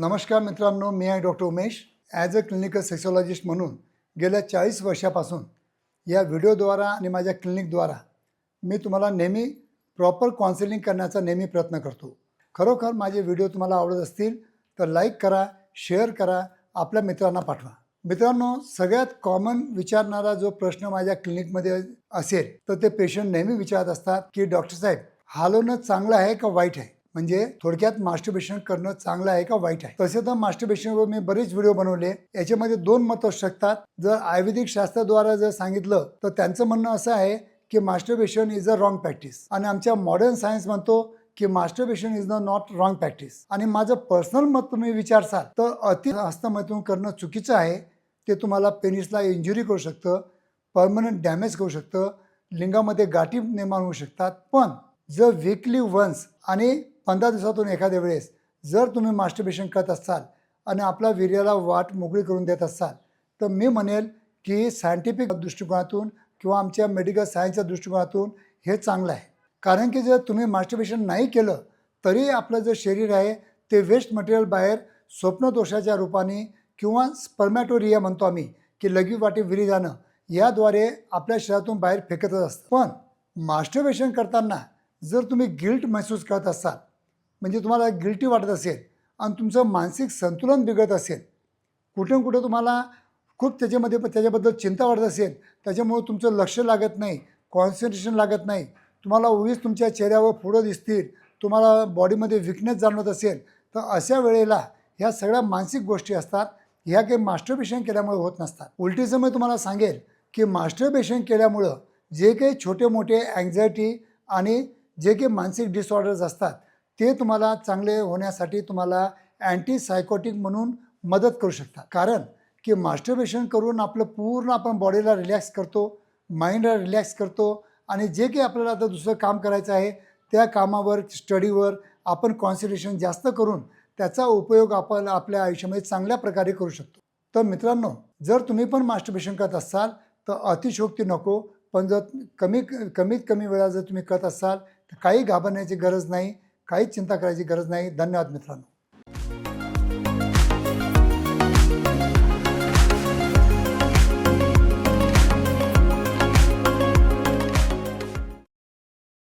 नमस्कार मित्रांनो मी आहे doctor Umesh. As a clinical sexologist म्हणून गेल्या चाळीस वर्षापासून या व्हिडिओद्वारा आणि माझ्या क्लिनिकद्वारा मी तुम्हाला नेहमी प्रॉपर काउन्सिलिंग करण्याचा नेहमी प्रयत्न करतो. खरोखर माझे व्हिडिओ तुम्हाला आवडत असतील तर लाईक करा शेअर करा आपल्या मित्रांना पाठवा. मित्रांनो सगळ्यात कॉमन विचारणारा जो प्रश्न माझ्या क्लिनिकमध्ये असेल तर ते पेशंट नेहमी विचारत असतात की डॉक्टर साहेब हालवणं चांगलं आहे का वाईट आहे? म्हणजे थोडक्यात मास्टरबेशन करणं चांगलं आहे का वाईट आहे? तसे तर मास्टरबेशनवर मी बरेच व्हिडिओ बनवले. याच्यामध्ये दोन मत असू शकतात. जर आयुर्वेदिक शास्त्राद्वारा जर सांगितलं तर त्यांचं म्हणणं असं आहे की masturbation is a wrong practice आणि आमच्या मॉडर्न सायन्स म्हणतो की masturbation is the not wrong practice आणि माझं पर्सनल मत तुम्ही विचारसाल तर अति हस्तमैथून करणं चुकीचं आहे. ते तुम्हाला पेनिसला इंजुरी करू शकतं परमनंट डॅमेज करू शकतं लिंगामध्ये गाठी निर्माण होऊ शकतात. पण जर वीकली वन्स आणि पंधरा दिवसातून एखाद्या वेळेस जर तुम्ही मास्टरबेशन करत असाल आणि आपल्या वीर्याला वाट मोकळी करून देत असाल तर मी म्हणेल की सायंटिफिक दृष्टिकोनातून किंवा आमच्या मेडिकल सायन्सच्या दृष्टिकोनातून हे चांगलं आहे. कारण की जर तुम्ही मास्टरबेशन नाही केलं तरी आपलं जे शरीर आहे ते वेस्ट मटेरियल बाहेर स्वप्नदोषाच्या रूपाने किंवा स्पर्मॅटोरिया म्हणतो आम्ही की लघवी वाटी विरी जाणं याद्वारे आपल्या शरीरातून बाहेर फेकतच असतं. पण मास्टरबेशन करताना जर तुम्ही गिल्ट महसूस करत असाल म्हणजे तुम्हाला गिल्टी वाटत असेल आणि तुमचं मानसिक संतुलन बिघडत असेल. कुठे न तुम्हाला खूप त्याच्यामध्ये त्याच्याबद्दल चिंता वाटत असेल त्याच्यामुळे तुमचं लक्ष लागत नाही कॉन्सन्ट्रेशन लागत नाही. तुम्हाला उगीच तुमच्या चेहऱ्यावर पुढं दिसतील तुम्हाला बॉडीमध्ये विकनेस जाणवत असेल तर अशा वेळेला ह्या सगळ्या मानसिक गोष्टी असतात. ह्या काही मास्टरबेशन केल्यामुळे होत नसतात. उलटीचं मी तुम्हाला सांगेल की मास्टरबेशन केल्यामुळं जे काही छोटे मोठे अँझायटी आणि जे काही मानसिक डिसऑर्डर्स असतात ते तुम्हाला चांगले होण्यासाठी तुम्हाला अँटीसायकोटिक म्हणून मदत करू शकतात. कारण की मास्टरबेशन करून आपलं पूर्ण आपण बॉडीला रिलॅक्स करतो माइंडला रिलॅक्स करतो आणि जे काही आपल्याला आता दुसरं काम करायचं आहे त्या कामावर स्टडीवर आपण कॉन्सन्ट्रेशन जास्त करून त्याचा उपयोग आपण आपल्या आयुष्यामध्ये चांगल्या प्रकारे करू शकतो. तर मित्रांनो जर तुम्ही पण मास्टरबेशन करत असाल तर अतिशोक्ती नको. पण जर कमी कमीत कमी वेळा जर तुम्ही करत असाल तर काही घाबरण्याची गरज नाही. काहीच चिंता करायची गरज नाही. धन्यवाद मित्रांनो.